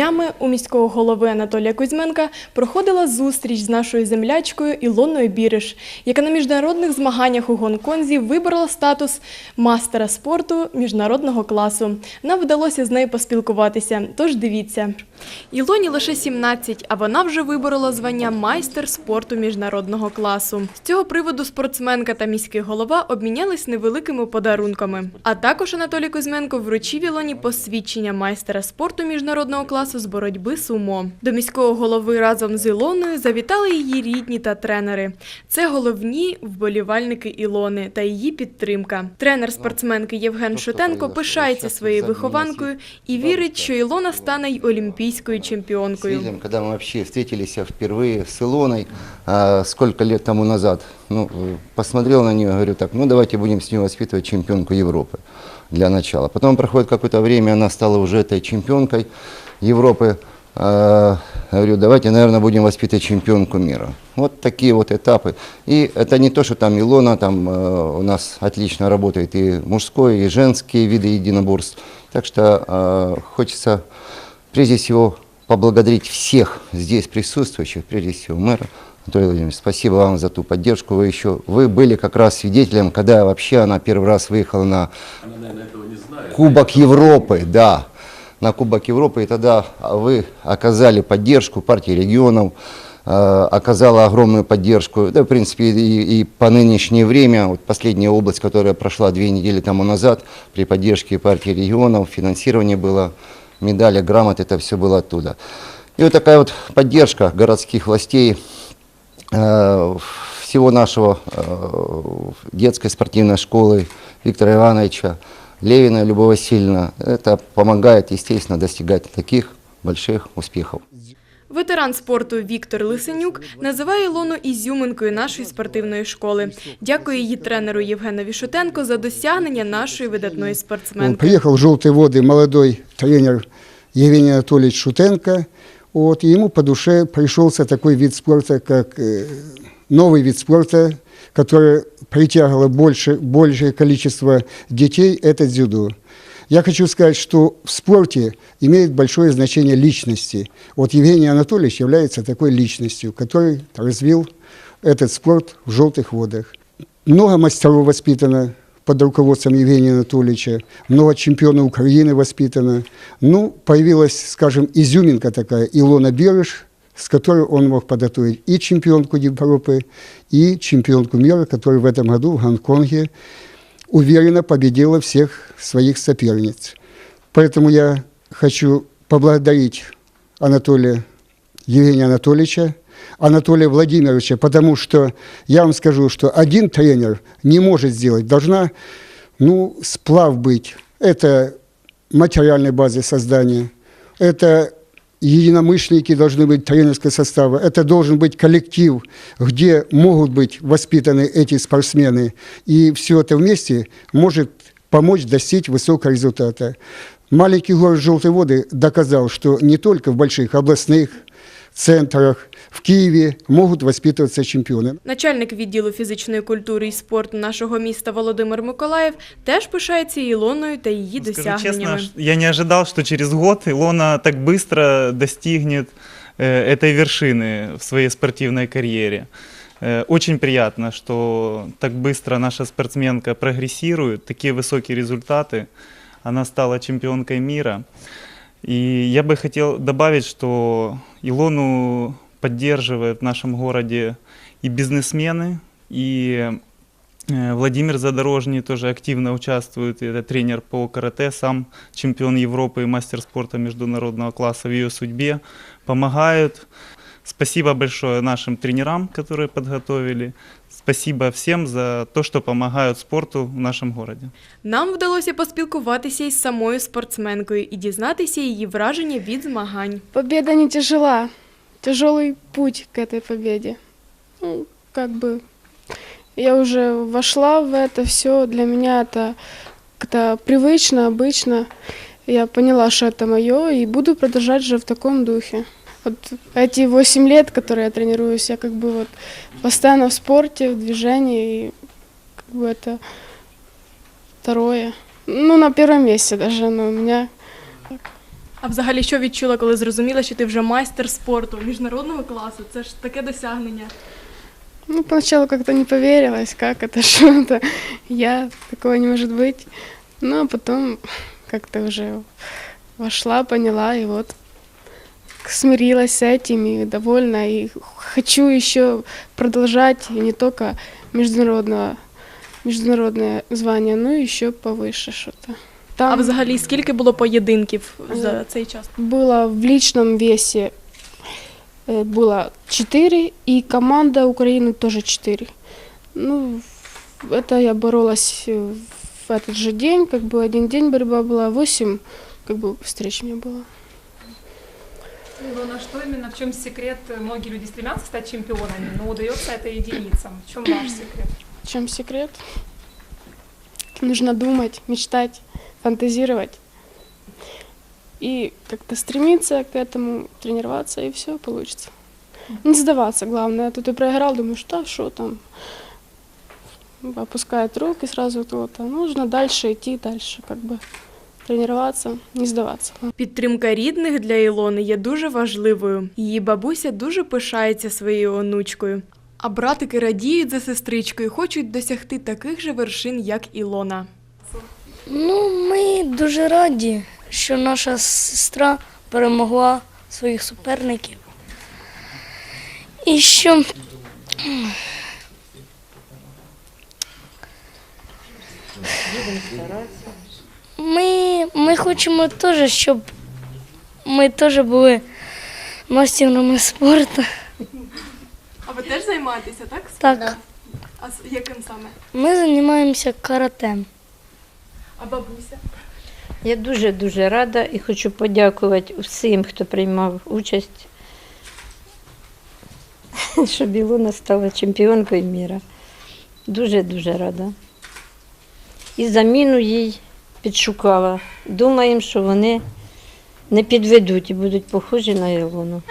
Днями у міського голови Анатолія Кузьменка проходила зустріч з нашою землячкою Ілоною Біриш, яка на міжнародних змаганнях у Гонконзі виборола статус мастера спорту міжнародного класу. Нам вдалося з нею поспілкуватися. Тож дивіться. Ілоні лише 17, а вона вже виборола звання майстер спорту міжнародного класу. З цього приводу спортсменка та міський голова обмінялись невеликими подарунками. А також Анатолій Кузьменко вручив Ілоні посвідчення майстера спорту міжнародного класу з боротьби сумо. До міського голови разом з Ілоною завітали її рідні та тренери. Це головні вболівальники Ілони та її підтримка. Тренер спортсменки Євген Шутенко пишається своєю вихованкою і вірить, що Ілона стане й олімпійською чемпіонкою. Видим, когда мы вообще встретились впервые с Илоной, а, сколько лет тому назад, ну, э, посмотрел на нее, говорю, так, ну давайте будем с нее воспитывать чемпионку Европы Для начала. Потом проходит какое-то время, она стала уже этой чемпионкой Европы. А, говорю, давайте, наверное, будем воспитывать чемпионку мира. Вот такие вот этапы. И это не то, что там Илона, там э, у нас отлично работает и мужской, и женские виды единоборств. Так что э, хочется прежде всего поблагодарить всех здесь присутствующих, прежде всего мэра Анатолий Владимирович, спасибо вам за ту поддержку. Вы еще, вы были как раз свидетелем, когда вообще она первый раз выехала на Кубок Европы, да, на Кубок Европы, и тогда вы оказали поддержку партии регионов, э, оказала огромную поддержку, да, в принципе, и, и по нынешнее время, вот последняя область, которая прошла две недели тому назад, при поддержке партии регионов, финансирование было, медали, грамот, это все было оттуда. И вот такая вот поддержка городских властей, всего нашего э, детской спортивной школы Виктора Ивановича, Левина Любовь Васильевна, это помогает, естественно, достигать таких больших успехов. Ветеран спорту Віктор Лисенюк називає Ілону ізюминкою нашої спортивної школи. Дякує її тренеру Євгенові Шутенко за досягнення нашої видатної Он спортсменки. приехал в «Желтые воды» молодой тренер Евгений Анатольевич Шутенко. Вот, и ему по душе пришелся такой вид спорта, как э, новый вид спорта, который притягивало больше, большее количество детей, это дзюдо. Я хочу сказать, что в спорте имеет большое значение личности. Вот Евгений Анатольевич является такой личностью, который развил этот спорт в «Желтых водах». Много мастеров воспитано под руководством Евгения Анатольевича, много чемпионов Украины воспитано. Ну, появилась, скажем, изюминка такая, Илона Берыш, с которой он мог подготовить и чемпионку Европы, и чемпионку мира, которая в этом году в Гонконге уверенно победила всех своих соперниц. Поэтому я хочу поблагодарить Анатолия Евгения Анатольевича, Анатолия Владимировича, потому что я вам скажу, что один тренер не может сделать, должна ну, сплав быть. Это материальной базы создания, это единомышленники должны быть тренерского состава, это должен быть коллектив, где могут быть воспитаны эти спортсмены. И все это вместе может помочь достичь высокого результата. Маленький город Желтые воды доказал, что не только в больших областных центрах, в Киеве могут воспитываться чемпионы. Начальник відділу фізичної культури і спорту нашого міста Володимир Миколаєв теж пишається Ілоною та її Ну, Скажу честно, досягненнями. ш- я не ожидал, что через год Илона так быстро достигнет э, этой вершины в своей спортивной карьере. Э, Очень приятно, что так быстро наша спортсменка прогрессирует, такие высокие результаты. Она стала чемпионкой мира. И я бы хотел добавить, что Илону поддерживают в нашем городе и бизнесмены, и Э, Владимир Задорожный тоже активно участвует, это тренер по карате, сам чемпион Европы и мастер спорта международного класса в ее судьбе, помогают. Спасибо большое нашим тренерам, которые подготовили. Спасибо всем за то, что помогают спорту в нашем городе. Нам вдалося поспілкуватися із самою спортсменкою і дізнатися її враження від змагань. Победа не тяжела. Тяжелый путь к этой победе. Ну, как бы я уже вошла в это все. Для меня это как-то привычно, обычно. Я поняла, что это мое, и буду продолжать же в таком духе. Вот эти 8 лет, которые я тренируюсь, я как бы вот постоянно в спорте, в движении, и как бы это второе. Ну, на первом месте даже, но у меня А взагалі, що відчула, коли зрозуміла, що ти вже майстер спорту міжнародного класу? Це ж таке досягнення. Ну, поначалу как-то не поверилось, как это, что это. Я, такого не может быть. Ну, а потом как-то уже вошла, поняла, и вот смирилась с этим и довольна. И хочу еще продолжать, и не только международного, международное звание, но еще повыше что-то. А Там взагалі, скільки було поєдинків за цей час? было в личном весе э, было 4, и команда Украины тоже 4. Ну, это я боролась э, в этот же день, как бы один день борьба была, 8 как бы встреч у меня было. Илона, что именно, в чем секрет? Многие люди стремятся стать чемпионами, но удается это единицам. В чем ваш секрет? В чем секрет? Нужно думать, мечтать, фантазировать. И как-то стремиться к этому, тренироваться, и все получится. Не сдаваться, главное. А то ты проиграл, думаешь, да, что там? Опускает руки сразу кто-то. Нужно дальше идти, дальше как бы тренироваться, не сдаваться. Підтримка рідних для Ілони є дуже важливою. Її бабуся дуже пишається своєю онучкою. А братики радіють за сестричкою, і хочуть досягти таких же вершин, як Ілона. Ну, ми дуже раді, що наша сестра перемогла своїх суперників. І що ми, ми хочемо теж, щоб ми теж були мастерами спорту. А ви теж займаєтеся, так? Так, А з яким саме? ми займаємося каратем. А бабуся? Я дуже-дуже рада і хочу подякувати всім, хто приймав участь, щоб Ілона стала чемпіонкою міра. Дуже-дуже рада. І заміну їй підшукала. Думаємо, що вони не підведуть і будуть похожі на Ілону.